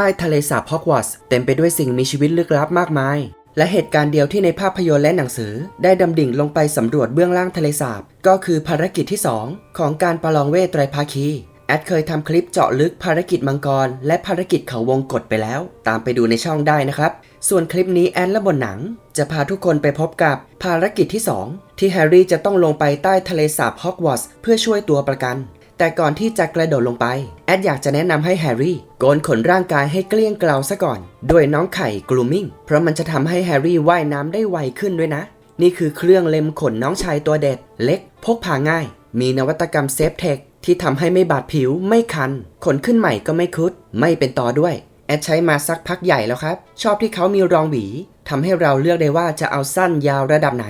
ใต้ทะเลสาบฮอกวอตส์เต็มไปด้วยสิ่งมีชีวิตลึกลับมากมาย และเหตุการณ์เดียวที่ในภาพยนตร์และหนังสือ ได้ดำดิ่งลงไปสำรวจเบื้องล่างทะเลสาบ ก็คือภารกิจที่ 2 ของการประลองเวทไตรภาคี แอดเคยทำคลิปเจาะลึกภารกิจมังกร และภารกิจเขาวงกฏไปแล้ว ตามไปดูในช่องได้นะครับ ส่วนคลิปนี้แอดและบนหนัง จะพาทุกคนไปพบกับภารกิจที่ 2 ที่แฮร์รี่จะต้องลงไปใต้ทะเลสาบฮอกวอตส์เพื่อช่วยตัวประกัน แต่ก่อนที่จะกระโดดลงไป แอดอยากจะแนะนำให้แฮร์รี่โกนขนร่างกายให้เกลี้ยงเกลาซะก่อน ด้วยน้องไข่กลูมิ่งเพราะมันจะทำให้แฮร์รี่ว่ายน้ำได้ไวขึ้นด้วยนะ นี่คือเครื่องเล็มขนน้องชายตัวเด็ด เล็ก พกพาง่าย มีนวัตกรรมเซฟเทคที่ทำให้ไม่บาดผิวไม่คัน ขนขึ้นใหม่ก็ไม่คุด ไม่เป็นตอด้วย แอดใช้มาสักพักใหญ่แล้วครับ ชอบที่เขามีรองหวีทำให้เราเลือกได้ว่าจะเอาสั้นยาวระดับไหน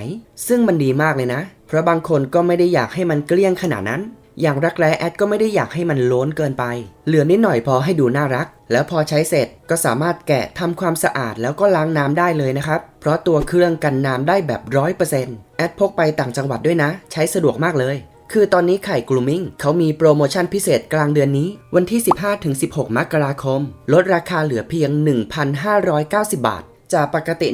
ซึ่งมันดีมากเลยนะ เพราะบางคนก็ไม่ได้อยากให้มันเกลี้ยงขนาดนั้น อย่างรักแร้แอดก็ไม่ได้อยากให้มันโล้นเกินไป เหลือนิดหน่อยพอให้ดูน่ารัก แล้วพอใช้เสร็จก็สามารถแกะทำความสะอาดแล้วก็ล้างน้ำได้เลยนะครับ เพราะตัวเครื่องกันน้ำได้แบบร้อยเปอร์เซ็นต์แอดพกไปต่างจังหวัดด้วยนะ ใช้สะดวกมากเลย คือตอนนี้ไข่กลูมิ่งเขามีโปรโมชั่นพิเศษกลางเดือนนี้ วันที่ 15-16 มกราคม ลดราคาเหลือเพียง 1,590 บาท จากปกติ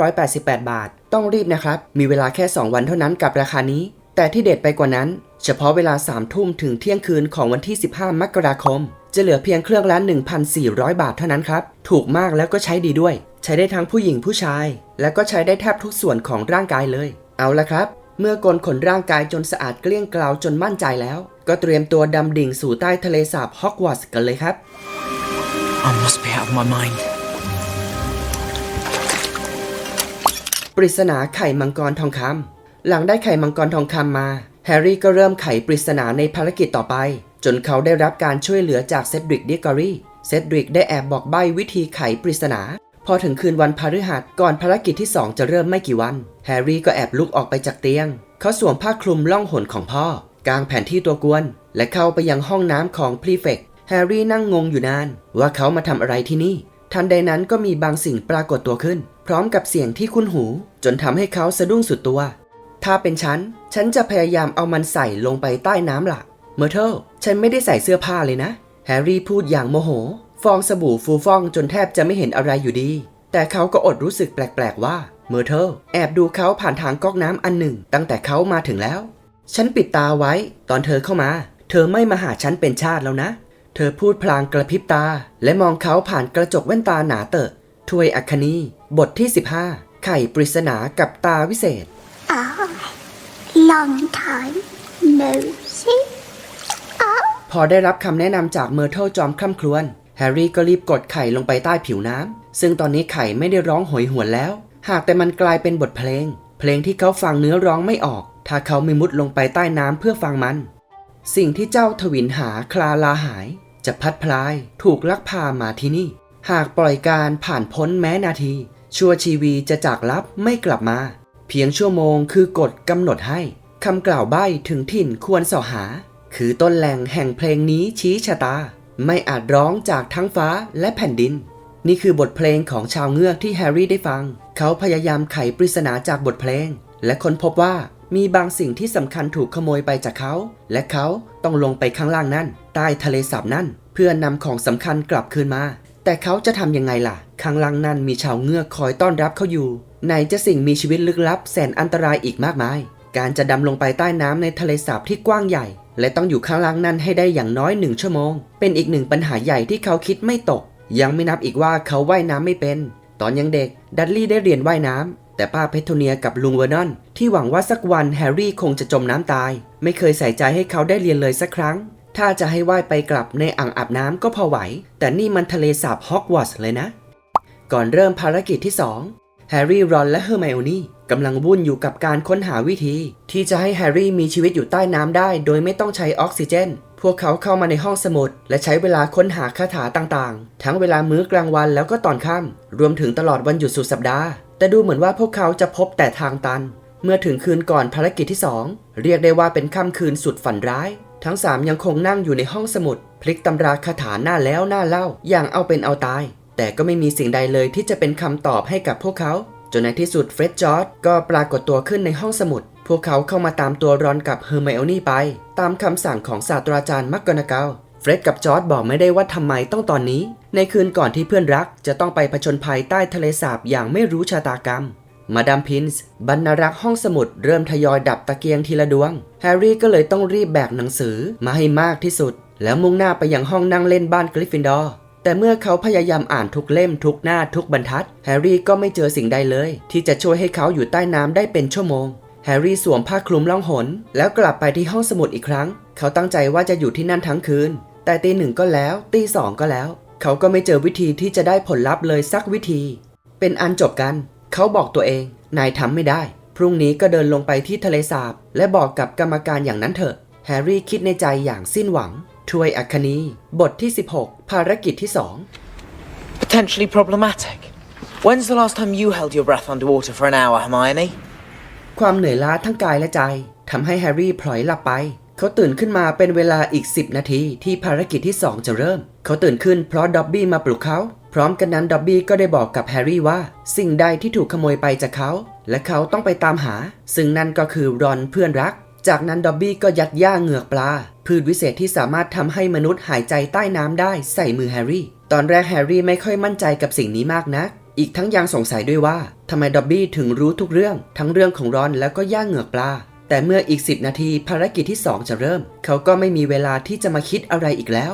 1,988 บาท ต้องรีบนะครับ มีเวลาแค่ 2 วันเท่านั้นกับราคานี้ แต่ที่เด็ดไปกว่านั้น เฉพาะเวลา 3 ทุ่มถึงเที่ยงคืนของวันที่ 15 มกราคม จะเหลือเพียงเครื่องละ 1,400 บาทเท่านั้นครับ ถูกมากแล้วก็ใช้ดีด้วย ใช้ได้ทั้งผู้หญิงผู้ชาย และก็ใช้ได้แทบทุกส่วนของร่างกายเลย เอาละครับ เมื่อโกนขนร่างกายจนสะอาดเกลี้ยงเกลาจนมั่นใจแล้ว ก็เตรียมตัวดำดิ่งสู่ใต้ทะเลสาบฮอกวอตส์กันเลยครับ I must be out of my mind. ปริศนาไข่มังกรทองคำหลังได้ไข่มังกรทองคำมา แฮร์รี่ก็เริ่มไขปริศนาในภารกิจต่อไป จนเขาได้รับการช่วยเหลือจากเซดริกดิกอรีเซดริกได้แอบบอกใบ้วิธีไขปริศนา พอถึงคืนวันพฤหัสก่อนภารกิจที่ 2 จะเริ่มไม่กี่วัน แฮร์รี่ก็แอบลุกออกไปจากเตียง เขาสวมผ้าคลุมล่องหนของพ่อกางแผนที่ตัวกวน และเข้าไปยังห้องน้ำของพรีเฟกแฮร์รี่นั่งงงอยู่นาน ว่าเขามาทำอะไรที่นี่ ทันใดนั้นก็มีบางสิ่งปรากฏตัวขึ้น พร้อมกับเสียงที่คุ้นหู จนทำให้เขาสะดุ้งสุดตัว ถ้าเป็นฉัน ฉันจะพยายามเอามันใส่ลงไปใต้น้ำล่ะเมอร์เทลฉันไม่ได้ใส่เสื้อผ้าเลยนะ แฮร์รี่พูดอย่างโมโห ฟองสบู่ฟูฟ่องจนแทบจะไม่เห็นอะไรอยู่ดี แต่เขาก็อดรู้สึกแปลกๆว่าเมอร์เทลแอบดูเขาผ่านทางก๊อกน้ำอันหนึ่ง ตั้งแต่เขามาถึงแล้ว ฉันปิดตาไว้ตอนเธอเข้ามา เธอไม่มาหาฉันเป็นชาติแล้วนะ เธอพูดพลางกระพริบตา และมองเขาผ่านกระจกแว่นตาหนาเตอะทวยอัคคณีบทที่ 15 ไข่ปริศนากับตาวิเศษ long time no see. Oh, พอได้รับคำแนะนำจากเมอร์เทลจอมคร่ำครวญแฮร์รี่ก็รีบกดไข่ลงไปใต้ผิวน้ำซึ่งตอนนี้ไข่ไม่ได้ร้องโหยหวนแล้ว หากแต่มันกลายเป็นบทเพลง เพลงที่เขาฟังเนื้อร้องไม่ออก ถ้าเขาไม่มุดลงไปใต้น้ำเพื่อฟังมัน สิ่งที่เจ้าทวินหาคลาลาหาย จะพัดพลายถูกลักพามาที่นี่ หากปล่อยการผ่านพ้นแม้นาที ชั่วชีวีจะจากลับไม่กลับมา เพียงชั่วโมงคือกฎกำหนดให้คำกล่าวใบ้ถึงถิ่นควรสาะหา คือต้นแหล่งแห่งเพลงนี้ชี้ชะตา ไม่อาจร้องจากทั้งฟ้าและแผ่นดิน นี่คือบทเพลงของชาวเงือกที่แฮร์รี่ได้ฟัง เขาพยายามไขปริศนาจากบทเพลง และค้นพบว่ามีบางสิ่งที่สำคัญถูกขโมยไปจากเขา และเขาต้องลงไปข้างล่างนั่น ใต้ทะเลสาบนั่น เพื่อนำของสำคัญกลับคืนมา แต่เขาจะทำยังไงล่ะ ข้างล่างนั่นมีชาวเงือกคอยต้อนรับเขาอยู่ ไหนจะสิ่งมีชีวิตลึกลับแสนอันตรายอีกมากมาย การจะดำลงไปใต้น้ำในทะเลสาบที่กว้างใหญ่ และต้องอยู่ข้างล่างนั้นให้ได้อย่างน้อยหนึ่งชั่วโมง เป็นอีกหนึ่งปัญหาใหญ่ที่เขาคิดไม่ตก ยังไม่นับอีกว่าเขาว่ายน้ำไม่เป็น ตอนยังเด็ก ดัดลี่ได้เรียนว่ายน้ำแต่ป้าเพทโทเนียกับลุงเวอร์นอนที่หวังว่าสักวันแฮร์รี่คงจะจมน้ำตาย ไม่เคยใส่ใจให้เขาได้เรียนเลยสักครั้ง ถ้าจะให้ว่ายไปกลับในอ่างอาบน้ำก็พอไหว แต่นี่มันทะเลสาบฮอกวอตส์เลยนะ ก่อนเริ่มภารกิจที่ 2 แฮร์รี่รอนและเฮอร์ไมโอนี่กำลังวุ่นอยู่กับการค้นหาวิธี ที่จะให้แฮร์รี่มีชีวิตอยู่ใต้น้ำได้ โดยไม่ต้องใช้ออกซิเจน พวกเขาเข้ามาในห้องสมุด และใช้เวลาค้นหาคาถาต่างๆ ทั้งเวลามื้อกลางวันแล้วก็ตอนค่ำรวมถึงตลอดวันหยุดสุดสัปดาห์ แต่ดูเหมือนว่าพวกเขาจะพบแต่ทางตัน เมื่อถึงคืนก่อนภารกิจที่ 2 เรียกได้ว่าเป็นค่ำคืนสุดฝันร้าย ทั้ง 3 ยังคงนั่งอยู่ในห้องสมุด พลิกตำราคาถาหน้าแล้วหน้าเล่าอย่างเอาเป็นเอาตาย แต่ก็ไม่มีสิ่งใดเลยที่จะเป็นคำตอบให้กับพวกเขา จนในที่สุดเฟร็ดจอร์ดก็ปรากฏตัวขึ้นในห้องสมุด พวกเขาเข้ามาตามตัวรอนกับเฮอร์ไมโอนี่ไป ตามคำสั่งของศาสตราจารย์มักกอนาเกลเฟร็ดกับจอร์ดบอกไม่ได้ว่าทำไมต้องตอนนี้ ในคืนก่อนที่เพื่อนรักจะต้องไปผจญภัยใต้ทะเลสาบอย่างไม่รู้ชะตากรรม มาดามพินส์บรรณารักษ์ห้องสมุดเริ่มทยอยดับตะเกียงทีละดวง แฮร์รี่ก็เลยต้องรีบแบกหนังสือมาให้มากที่สุด แล้วมุ่งหน้าไปยังห้องนั่งเล่นบ้านกริฟฟินดอร์ แต่เมื่อเขาพยายามอ่านทุกเล่มทุกหน้าทุกบรรทัด แฮร์รี่ก็ไม่เจอสิ่งใดเลย ที่จะช่วยให้เขาอยู่ใต้น้ำได้เป็นชั่วโมง แฮร์รี่สวมผ้าคลุมล่องหน แล้วกลับไปที่ห้องสมุดอีกครั้ง เขาตั้งใจว่าจะอยู่ที่นั่นทั้งคืน แต่ตีหนึ่งก็แล้ว ตีสองก็แล้ว เขาก็ไม่เจอวิธีที่จะได้ผลลัพธ์เลยสักวิธี เป็นอันจบกัน เขาบอกตัวเอง นายทำไม่ได้ พรุ่งนี้ก็เดินลงไปที่ทะเลสาบ และบอกกับกรรมการอย่างนั้นเถอะ แฮร์รี่คิดในใจอย่างสิ้นหวัง ถ้วยอัคนีบทที่ 16 ภารกิจที่ 2 Potentially problematic. When's the last time you held your breath underwater for an hour, Hermione? ความเหนื่อยล้าทั้งกายและใจทำให้แฮร์รี่พลอยหลับไป เขาตื่นขึ้นมาเป็นเวลาอีก 10 นาทีที่ภารกิจที่ 2 จะเริ่ม เขาตื่นขึ้นเพราะด็อบบี้มาปลุกเขา พร้อมกันนั้นด็อบบี้ก็ได้บอกกับแฮร์รี่ว่า สิ่งใดที่ถูกขโมยไปจากเขา และเขาต้องไปตามหา ซึ่งนั่นก็คือรอนเพื่อนรัก จากนั้นด็อบบี้ก็ยัดย่าเหงือกปลา พืชวิเศษที่สามารถทำให้มนุษย์หายใจใต้น้ำได้ใส่มือแฮร์รี่ ตอนแรกแฮร์รี่ไม่ค่อยมั่นใจกับสิ่งนี้มากนัก อีกทั้งยังสงสัยด้วยว่าทำไมด็อบบี้ถึงรู้ทุกเรื่อง ทั้งเรื่องของรอนแล้วก็ย่าเหงือกปลา แต่เมื่ออีก 10 นาทีภารกิจที่ 2 จะเริ่ม เขาก็ไม่มีเวลาที่จะมาคิดอะไรอีกแล้ว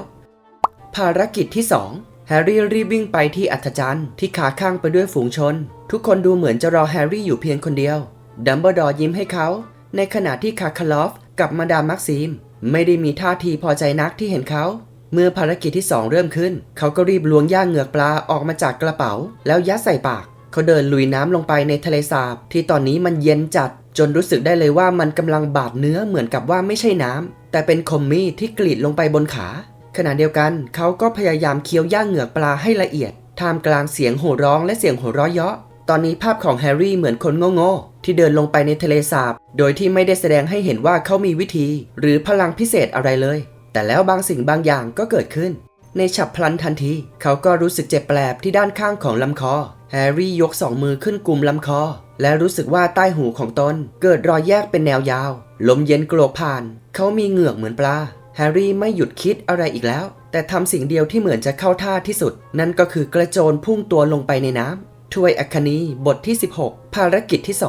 ภารกิจที่ 2 แฮร์รี่รีบวิ่งไปที่อัธจันทร์ที่ขาข้างไปด้วยฝูงชน ทุกคนดูเหมือนจะรอแฮร์รี่อยู่เพียงคนเดียวดัมเบิลดอร์ยิ้มให้เขา ในขณะที่คาคาลอฟกับมาดามมักซิมไม่ได้มีท่าทีพอใจนักที่เห็นเขา เมื่อภารกิจที่2เริ่มขึ้น เขาก็รีบล้วงย่างเหงือกปลาออกมาจากกระเป๋า แล้วยัดใส่ปาก เขาเดินลุยน้ำลงไปในทะเลสาบ ที่ตอนนี้มันเย็นจัด จนรู้สึกได้เลยว่ามันกำลังบาดเนื้อเหมือนกับว่าไม่ใช่น้ำแต่เป็นคมมีดที่กรีดลงไปบนขา ขณะเดียวกันเขาก็พยายามเคี้ยวย่างเหงือกปลาให้ละเอียดท่ามกลางเสียงโห่ร้องและเสียงหัวเราะเยาะ ตอนนี้ภาพของแฮร์รี่เหมือนคนโง่ๆที่เดินลงไปในทะเลสาบ โดยที่ไม่ได้แสดงให้เห็นว่าเขามีวิธี หรือพลังพิเศษอะไรเลย แต่แล้วบางสิ่งบางอย่างก็เกิดขึ้น ในฉับพลันทันที เขาก็รู้สึกเจ็บแปลบที่ด้านข้างของลำคอ แฮร์รี่ยกสองมือขึ้นกุมลำคอ และรู้สึกว่าใต้หูของตน เกิดรอยแยกเป็นแนวยาว ลมเย็นโกรกผ่าน เขามีเหงือกเหมือนปลา แฮร์รี่ไม่หยุดคิดอะไรอีกแล้ว แต่ทำสิ่งเดียวที่เหมือนจะเข้าท่าที่สุด นั่นก็คือกระโจนพุ่งตัวลงไปในน้ำ ถ้วยอัคนีบทที่ 16 ภารกิจที่ 2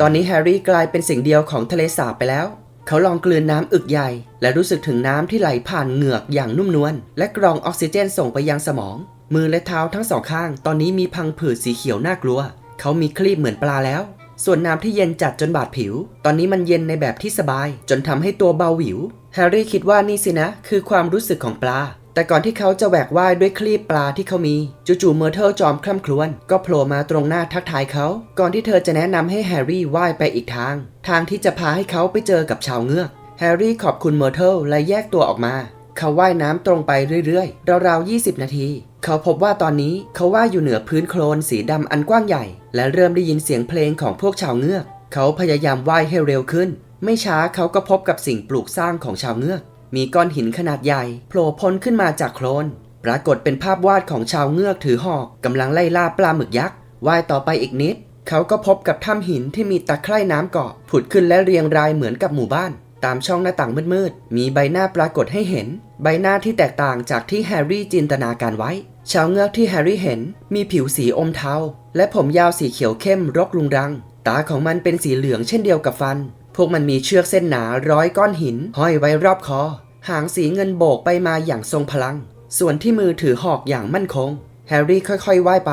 ตอนนี้แฮร์รี่กลายเป็นสิ่งเดียวของทะเลสาบไปแล้ว เขาลองกลืนน้ำอึกใหญ่ และรู้สึกถึงน้ำที่ไหลผ่านเหงือกอย่างนุ่มนวลและกรองออกซิเจนส่งไปยังสมอง มือและเท้าทั้งสองข้าง ตอนนี้มีพังผืดสีเขียวน่ากลัว เขามีคลีบเหมือนปลาแล้ว ส่วนน้ำที่เย็นจัดจนบาดผิว ตอนนี้มันเย็นในแบบที่สบาย จนทำให้ตัวเบาหวิวแฮร์รี่คิดว่านี่สินะ คือความรู้สึกของปลา แต่ก่อนที่เขาจะแหวกว่ายด้วยคลีบปลาที่เขามี จู่ๆเมอร์เทิลจอมคล่ำครวญก็โผล่มาตรงหน้าทักทายเขา ก่อนที่เธอจะแนะนำให้แฮร์รี่ว่ายไปอีกทาง ทางที่จะพาให้เขาไปเจอกับชาวเงือก แฮร์รี่ขอบคุณเมอร์เทิลและแยกตัวออกมา เขาว่ายน้ำตรงไปเรื่อยๆ ราวๆ 20 นาที เขาพบว่าตอนนี้เขาว่ายอยู่เหนือพื้นโคลนสีดำอันกว้างใหญ่ และเริ่มได้ยินเสียงเพลงของพวกชาวเงือก เขาพยายามว่ายให้เร็วขึ้น ไม่ช้าเขาก็พบกับสิ่งปลูกสร้างของชาวเงือก มีก้อนหินขนาดใหญ่โผล่พ้นขึ้นมาจากโคลนปรากฏเป็นภาพวาดของชาวเงือกถือหอกกำลังไล่ล่าปลาหมึกยักษ์ว่ายต่อไปอีกนิด เขาก็พบกับถ้ำหินที่มีตะไคร่น้ำเกาะผุดขึ้นและเรียงรายเหมือนกับหมู่บ้าน ตามช่องหน้าต่างมืดๆ มีใบหน้าปรากฏให้เห็น ใบหน้าที่แตกต่างจากที่แฮร์รี่จินตนาการไว้ ชาวเงือกที่แฮร์รี่เห็น มีผิวสีอมเทา และผมยาวสีเขียวเข้มรกรุงรัง ตาของมันเป็นสีเหลืองเช่นเดียวกับฟัน พวกมันมีเชือกเส้นหนาร้อยก้อนหิน ห้อยไว้รอบคอ หางสีเงินโบกไปมาอย่างทรงพลัง ส่วนที่มือถือหอกอย่างมั่นคง แฮร์รี่ค่อยๆว่ายไป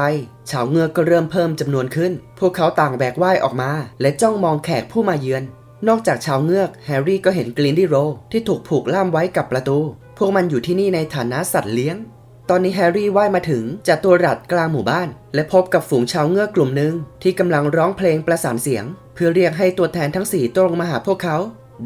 ชาวเงือกก็เริ่มเพิ่มจำนวนขึ้น พวกเขาต่างแบกว่ายออกมา และจ้องมองแขกผู้มาเยือน นอกจากชาวเงือก แฮร์รี่ก็เห็นกลินดี้โรที่ถูกผูกล่ามไว้กับประตู พวกมันอยู่ที่นี่ในฐานะสัตว์เลี้ยง ตอนนี้แฮร์รี่ว่ายมาถึงจัตุรัสกลางหมู่บ้าน และพบกับฝูงชาวเงือกกลุ่มหนึ่งที่กำลังร้องเพลงประสานเสียง เพื่อเรียกให้ตัวแทนทั้งสี่ตรงมาหาพวกเขา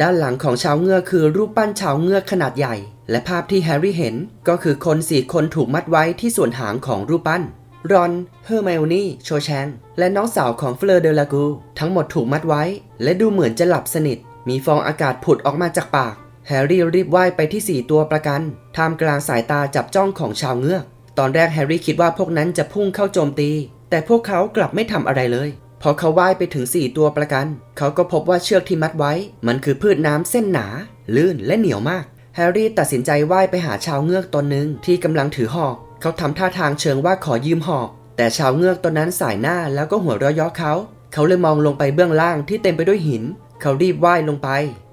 ด้านหลังของชาวเงือกคือรูปปั้นชาวเงือกขนาดใหญ่ และภาพที่แฮร์รี่เห็น ก็คือคนสี่คนถูกมัดไว้ที่ส่วนหางของรูปปั้นรอน เฮอร์ไมโอนี่ โชแชง และน้องสาวของเฟลอร์เดลากู ทั้งหมดถูกมัดไว้ และดูเหมือนจะหลับสนิท มีฟองอากาศผุดออกมาจากปาก แฮร์รี่รีบว่ายไปที่ 4 ตัวประกันท่ามกลางสายตาจับจ้องของชาวเงือก ตอนแรกแฮร์รี่คิดว่าพวกนั้นจะพุ่งเข้าโจมตี แต่พวกเขากลับไม่ทำอะไรเลยพอเขาว่ายไปถึง 4 ตัวประกัน เขาก็พบว่าเชือกที่มัดไว้ มันคือพืชน้ำเส้นหนา ลื่นและเหนียวมาก แฮร์รี่ตัดสินใจว่ายไปหาชาวเงือกตนหนึ่งที่กำลังถือหอก เขาทำท่าทางเชิงว่าขอยืมหอก แต่ชาวเงือกตนนั้นสายหน้าแล้วก็หัวเราะเยาะเขา เขาเลยมองลงไปเบื้องล่างที่เต็มไปด้วยหิน เขารีบว่ายลงไป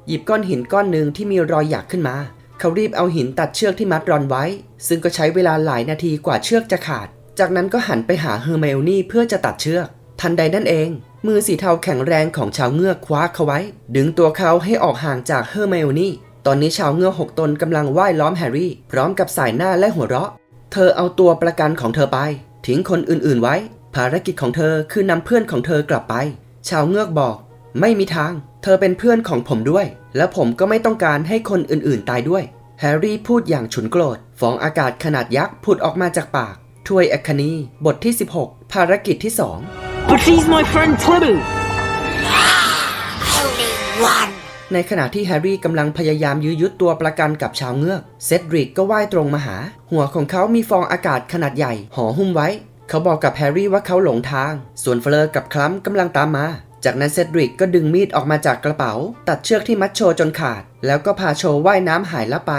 หยิบก้อนหินก้อนหนึ่งที่มีรอยหยักขึ้นมา เขารีบเอาหินตัดเชือกที่มัดรอนไว้ ซึ่งก็ใช้เวลาหลายนาทีกว่าเชือกจะขาด จากนั้นก็หันไปหาเฮอร์ไมโอนี่เพื่อจะตัดเชือก ทันใดนั่นเอง มือสีเทาแข็งแรงของชาวเงือกคว้าเขาไว้ ดึงตัวเขาให้ออกห่างจากเฮอร์ไมโอนี่ตอนนี้ชาวเงือกหกตนกำลังว่ายล้อมแฮร์รี่ พร้อมกับสายหน้าและหัวเราะ เธอเอาตัวประกันของเธอไป ทิ้งคนอื่นๆไว้ ภารกิจของเธอคือนำเพื่อนของเธอกลับไป ชาวเงือกบอก ไม่มีทาง เธอเป็นเพื่อนของผมด้วย และผมก็ไม่ต้องการให้คนอื่นๆ ตายด้วย แฮร์รี่พูดอย่างฉุนโกรธ ฟองอากาศขนาดยักษ์ผุดออกมาจากปากถ้วยอัคนีบทที่ 16 ภารกิจที่ 2 But he's my friend Pliboo. Only one. ในขณะที่แฮร์รี่กำลังพยายามยื้อยุดตัวประกันกับชาวเงือก เซดริกก็ว่ายตรงมาหา หัวของเขามีฟองอากาศขนาดใหญ่ห่อหุ้มไว้ เขาบอกกับแฮร์รี่ว่าเขาหลงทาง ส่วนเฟลอร์กับคลัมกำลังตามมา จากนั้นเซดริกก็ดึงมีดออกมาจากกระเป๋า ตัดเชือกที่มัดโชจนขาด แล้วก็พาโชว่ายน้ำหายลับไป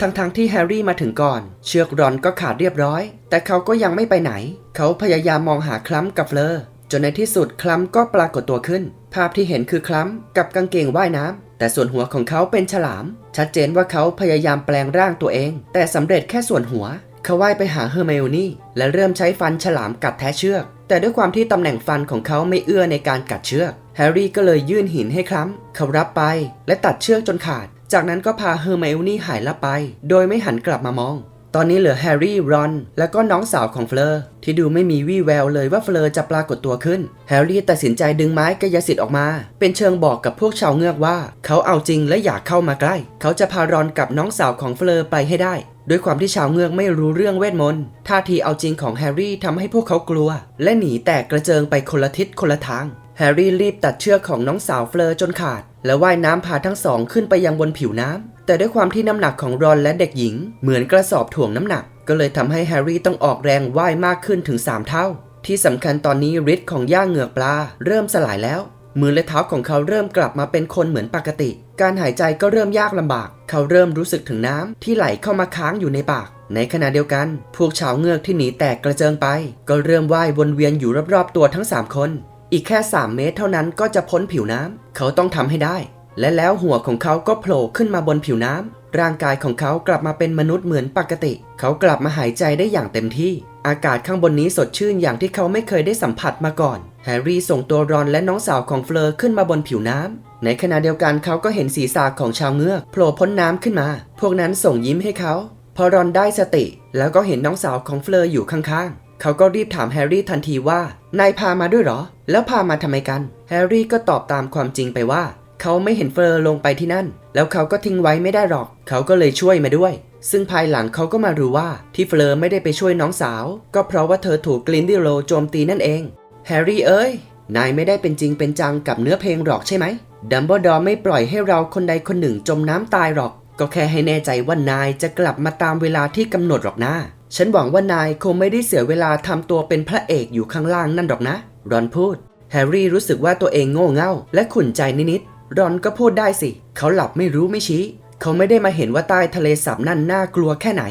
ทั้งๆที่แฮร์รี่มาถึงก่อน เชือกรอนก็ขาดเรียบร้อย แต่เขาก็ยังไม่ไปไหน เขาพยายามมองหาคลัมกับเฟลอร์จนในที่สุดคลัมก็ปรากฏตัวขึ้น ภาพที่เห็นคือคลัมกับกางเกงว่ายน้ำแต่ส่วนหัวของเขาเป็นฉลาม ชัดเจนว่าเขาพยายามแปลงร่างตัวเอง แต่สำเร็จแค่ส่วนหัว เขาว่ายไปหาเฮอร์ไมโอนี่และเริ่มใช้ฟันฉลามกัดแท้เชือก แต่ด้วยความที่ตำแหน่งฟันของเขาไม่เอื้อในการกัดเชือก แฮร์รี่ก็เลยยื่นหินให้คลัมเขารับไป และตัดเชือกจนขาด จากนั้นก็พาเฮอร์ไมโอนี่หายลับไป โดยไม่หันกลับมามอง ตอนนี้เหลือแฮร์รี่ รอน และก็น้องสาวของเฟลอร์ที่ดูไม่มีวี่แววเลยว่าเฟลอร์จะปรากฏตัวขึ้น แฮร์รี่ตัดสินใจดึงไม้กายสิทธิ์ออกมา เป็นเชิงบอกกับพวกชาวเงือกว่า เขาเอาจริงและอยากเข้ามาใกล้ เขาจะพารอนกับน้องสาวของเฟลอร์ไปให้ได้ ด้วยความที่ชาวเงือกไม่รู้เรื่องเวทมนต์ท่าทีเอาจริงของแฮร์รี่ทำให้พวกเขากลัว และหนีแตกกระเจิงไปคนละทิศคนละทาง แฮร์รี่รีบตัดเชือกของน้องสาวเฟลอร์จนขาด แล้วว่ายน้ำพาทั้งสองขึ้นไปยังบนผิวน้ำแต่ด้วยความที่น้ำหนักของรอนและเด็กหญิง เหมือนกระสอบถ่วงน้ำหนัก ก็เลยทำให้แฮร์รี่ต้องออกแรงว่ายมากขึ้นถึง 3 เท่า ที่สำคัญตอนนี้ฤทธิ์ของย่าเหงือกปลาเริ่มสลายแล้ว มือและเท้าของเขาเริ่มกลับมาเป็นคนเหมือนปกติ การหายใจก็เริ่มยากลำบาก เขาเริ่มรู้สึกถึงน้ำที่ไหลเข้ามาค้างอยู่ในปาก ในขณะเดียวกัน พวกชาวเงือกที่หนีแตกกระเจิงไป ก็เริ่มว่ายวนเวียนอยู่รอบๆตัวทั้ง 3 คน อีกแค่ 3 เมตรเท่านั้นก็จะพ้นผิวน้ำ เขาต้องทำให้ได้ และแล้วหัวของเขาก็โผล่ขึ้นมาบนผิวน้ำร่างกายของเขากลับมาเป็นมนุษย์เหมือนปกติ เขากลับมาหายใจได้อย่างเต็มที่ อากาศข้างบนนี้สดชื่นอย่างที่เขาไม่เคยได้สัมผัสมาก่อน แฮร์รี่ส่งตัวรอนและน้องสาวของเฟลอร์ขึ้นมาบนผิวน้ำ ในขณะเดียวกันเขาก็เห็นศีรษะของชาวเงือกโผล่พ้นน้ำขึ้นมา พวกนั้นส่งยิ้มให้เขา พอรอนได้สติ แล้วก็เห็นน้องสาวของเฟลอร์อยู่ข้างๆ เขาก็รีบถามแฮร์รี่ทันทีว่านายพามาด้วยหรอ แล้วพามาทำไมกัน แฮร์รี่ก็ตอบตามความจริงไปว่า เขาไม่เห็นเฟลอร์ลงไปที่นั่น แล้วเขาก็ทิ้งไว้ไม่ได้หรอก เขาก็เลยช่วยมาด้วย ซึ่งภายหลังเขาก็มารู้ว่าที่เฟลอร์ไม่ได้ไปช่วยน้องสาว ก็เพราะว่าเธอถูกกลินดิโลโจมตีนั่นเอง แฮร์รี่เอ้ย นายไม่ได้เป็นจริงเป็นจังกับเนื้อเพลงหรอกใช่ไหม ดัมเบิลดอร์ไม่ปล่อยให้เราคนใดคนหนึ่งจมน้ำตายหรอก ก็แค่ให้แน่ใจว่านายจะกลับมาตามเวลาที่กำหนดหรอกนะฉันหวังว่านายคงไม่ได้เสียเวลาทำตัวเป็นพระเอกอยู่ข้างล่างนั่นหรอกนะ รอนพูด แฮร์รี่รู้สึกว่าตัวเองโง่เง่า และขุ่นใจนิดๆรอนก็พูดได้สิ เขาหลับไม่รู้ไม่ชี้ เขาไม่ได้มาเห็นว่าใต้ทะเลสาบนั่นน่ากลัวแค่ไหน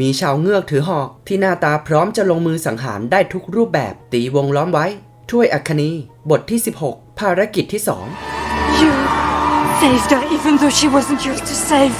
มีชาวเงือกถือหอกที่หน้าตาพร้อมจะลงมือสังหารได้ทุกรูปแบบตีวงล้อมไว้ ถ้วยอัคนีบทที่ 16 ภารกิจที่ 2 You saved her even though she wasn't yours to save.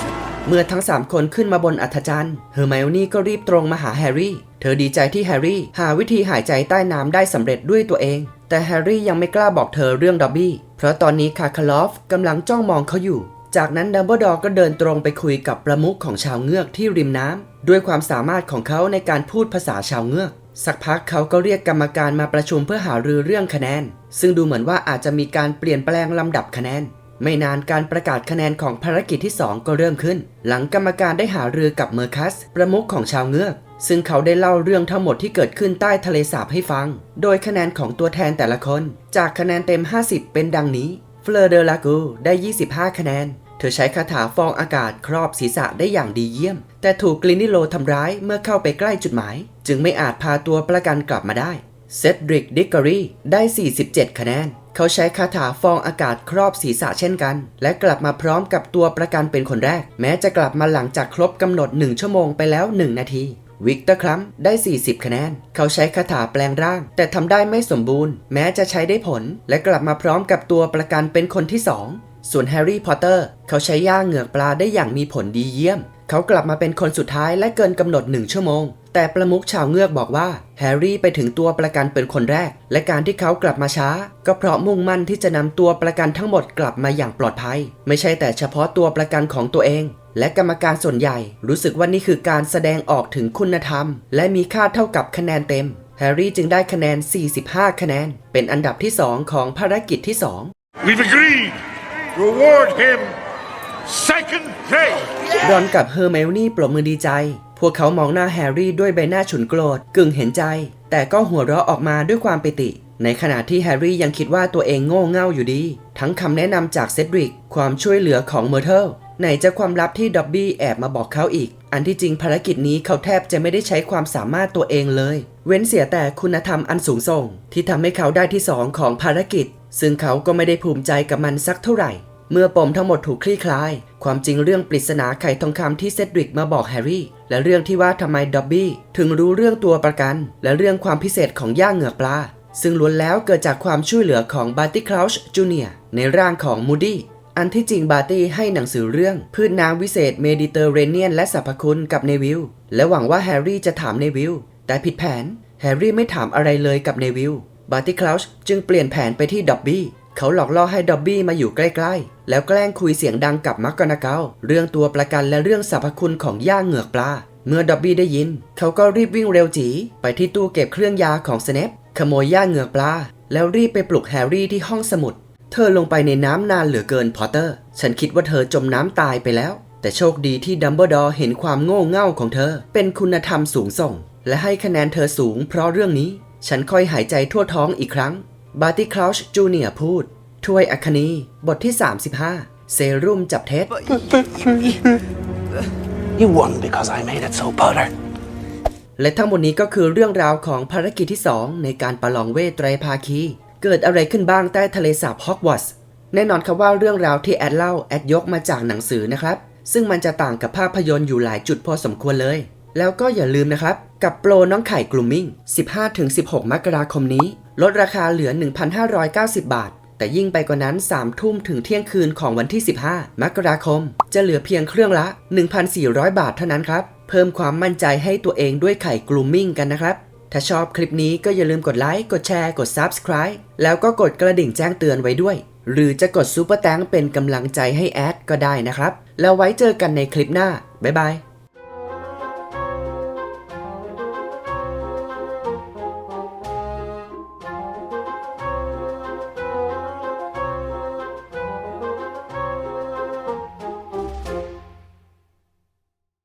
เมื่อทั้ง 3 คนขึ้นมาบนอัฐจันทร์เฮอร์ไมโอนี่ก็รีบตรงมาหาแฮร์รี่ เธอดีใจที่แฮร์รี่หาวิธีหายใจใต้น้ำได้สำเร็จด้วยตัวเอง แต่แฮร์รี่ยังไม่กล้าบอกเธอเรื่องดอบบี้ เพราะตอนนี้คาคาลอฟกำลังจ้องมองเขาอยู่ จากนั้นดัมเบิลดอร์ก็เดินตรงไปคุยกับประมุขของชาวเงือกที่ริมน้ำด้วยความสามารถของเขาในการพูดภาษาชาวเงือก สักพักเขาก็เรียกกรรมการมาประชุมเพื่อหารือเรื่องคะแนน ซึ่งดูเหมือนว่าอาจจะมีการเปลี่ยนแปลงลำดับคะแนน ไม่นานการประกาศคะแนนของภารกิจที่ 2 ก็เริ่มขึ้น หลังกรรมการได้หารือกับเมอร์คัส ประมุขของชาวเงือกซึ่งเขาได้เล่าเรื่องทั้งหมดที่เกิดขึ้นใต้ทะเลสาบให้ฟัง โดยคะแนนของตัวแทนแต่ละคน จากคะแนนเต็ม 50 เป็นดังนี้ เฟลเดอร์ลากูได้ 25 คะแนน ธอใช้คาถาฟองอากาศครอบศีรษะได้อย่างดีเยี่ยม แต่ถูกกลินิโลทำร้ายเมื่อเข้าไปใกล้จุดหมาย จึงไม่อาจพาตัวประกันกลับมาได้เซดริกดิกอรีได้ 47 คะแนน เขาใช้คาถาฟองอากาศครอบศีรษะเช่นกัน และกลับมาพร้อมกับตัวประกันเป็นคนแรก แม้จะกลับมาหลังจากครบกำหนด 1 ชั่วโมงไปแล้ว 1 นาทีวิกเตอร์คลัมได้ 40 คะแนน เขาใช้คาถาแปลงร่าง แต่ทำได้ไม่สมบูรณ์ แม้จะใช้ได้ผล และกลับมาพร้อมกับตัวประกันเป็นคนที่ 2 ส่วนแฮร์รี่พอตเตอร์เขาใช้ย่าเหงือกปลาได้อย่างมีผลดีเยี่ยม เขากลับมาเป็นคนสุดท้ายและเกินกำหนดหนึ่งชั่วโมง แต่ประมุขชาวเงือกบอกว่าแฮร์รี่ไปถึงตัวประกันเป็นคนแรก และการที่เขากลับมาช้า ก็เพราะมุ่งมั่นที่จะนำตัวประกันทั้งหมดกลับมาอย่างปลอดภัย ไม่ใช่แต่เฉพาะตัวประกันของตัวเอง และกรรมการส่วนใหญ่ รู้สึกว่านี่คือการแสดงออกถึงคุณธรรม และมีค่าเท่ากับคะแนนเต็มแฮร์รี่จึงได้คะแนน 45 คะแนน เป็นอันดับที่ 2 ของภารกิจที่ 2 We've agreed to award him second place. รอนกับเฮอร์ไมโอนี่ปรบมือดีใจ พวกเขามองหน้าแฮร์รี่ด้วยใบหน้าฉุนโกรธกึ่งเห็นใจ แต่ก็หัวเราะออกมาด้วยความปิติ ในขณะที่แฮร์รี่ยังคิดว่าตัวเองโง่เง่าอยู่ดี ทั้งคำแนะนำจากเซดริก ความช่วยเหลือของเมอร์เทิลไหนจะความลับที่ด็อบบี้แอบมาบอกเขาอีก อันที่จริงภารกิจนี้เขาแทบจะไม่ได้ใช้ความสามารถตัวเองเลย เว้นเสียแต่คุณธรรมอันสูงส่ง ที่ทำให้เขาได้ที่สองของภารกิจ ซึ่งเขาก็ไม่ได้ภูมิใจกับมันสักเท่าไหร่ เมื่อปมทั้งหมดถูกคลี่คลาย ความจริงเรื่องปริศนาไข่ทองคำที่เซดริกมาบอกแฮร์รี่ และเรื่องที่ว่าทำไมด็อบบี้ถึงรู้เรื่องตัวประกัน และเรื่องความพิเศษของย่าเหงือกปลา ซึ่งล้วนแล้วเกิดจากความช่วยเหลือของบาร์ตี้คลาวช์จูเนียในร่างของมูดี้อันที่จริงบาร์ตี้ให้หนังสือเรื่อง พืชน้ำวิเศษเมดิเตอร์เรเนียนและสรรพคุณกับเนวิลและหวังว่าแฮร์รี่จะถามเนวิลแต่ผิดแผน แฮร์รี่ไม่ถามอะไรเลยกับเนวิล บาร์ตี้คลาวช์จึงเปลี่ยนแผนไปที่ด็อบบี้เขาหลอกล่อให้ด็อบบี้มาอยู่ใกล้ๆ แล้วแกล้งคุยเสียงดังกับมักกอนาเกลเรื่องตัวประกันและเรื่องสรรพคุณของย่าเหงือกปลา เมื่อด็อบบี้ได้ยิน เขาก็รีบวิ่งเร็วจี ไปที่ตู้เก็บเครื่องยาของสเนปขโมยย่าเหงือกปลา แล้วรีบไปปลุกแฮร์รี่ที่ห้องสมุด เธอลงไปในน้ำนานเหลือเกินพอตเตอร์ ฉันคิดว่าเธอจมน้ำตายไปแล้ว แต่โชคดีที่ดัมเบิลดอร์เห็นความโง่เง่าของเธอ เป็นคุณธรรมสูงส่ง และให้คะแนนเธอสูงเพราะเรื่องนี้ ฉันค่อยหายใจทั่วท้องอีกครั้ง บาร์ตี้คลาชจูเนียพูด ถ้วยอัคนี บทที่ 35 เซรุ่มจับเท็จ You won because I made it so butter. และทั้งหมดนี้ก็คือเรื่องราวของภารกิจที่ 2 ในการประลองเวทไตรภาคี เกิดอะไรขึ้นบ้างใต้ทะเลสาบฮอกวอตส์แน่นอนครับว่าเรื่องราวที่แอดเล่าแอดยกมาจากหนังสือนะครับ ซึ่งมันจะต่างกับภาพยนตร์อยู่หลายจุดพอสมควรเลย แล้วก็อย่าลืมนะครับ กับโปรน้องไข่กลุ่มมิ่ง 15-16 มกราคมนี้ ลดราคาเหลือ 1,590 บาท แต่ยิ่งไปกว่านั้น 3 ทุ่มถึงเที่ยงคืนของวันที่ 15 มกราคม จะเหลือเพียงเครื่องละ 1,400 บาทเท่านั้นครับ เพิ่มความมั่นใจให้ตัวเองด้วยไข่กลุ่มมิ่งกันนะครับ ถ้าชอบคลิปนี้ก็อย่าลืมกดไลค์ กดแชร์ กด Subscribe แล้วก็กดกระดิ่งแจ้งเตือนไว้ด้วย หรือจะกดซูเปอร์แตงเป็นกำลังใจให้แอดก็ได้นะครับ แล้วไว้เจอกันในคลิปหน้าบ๊ายบาย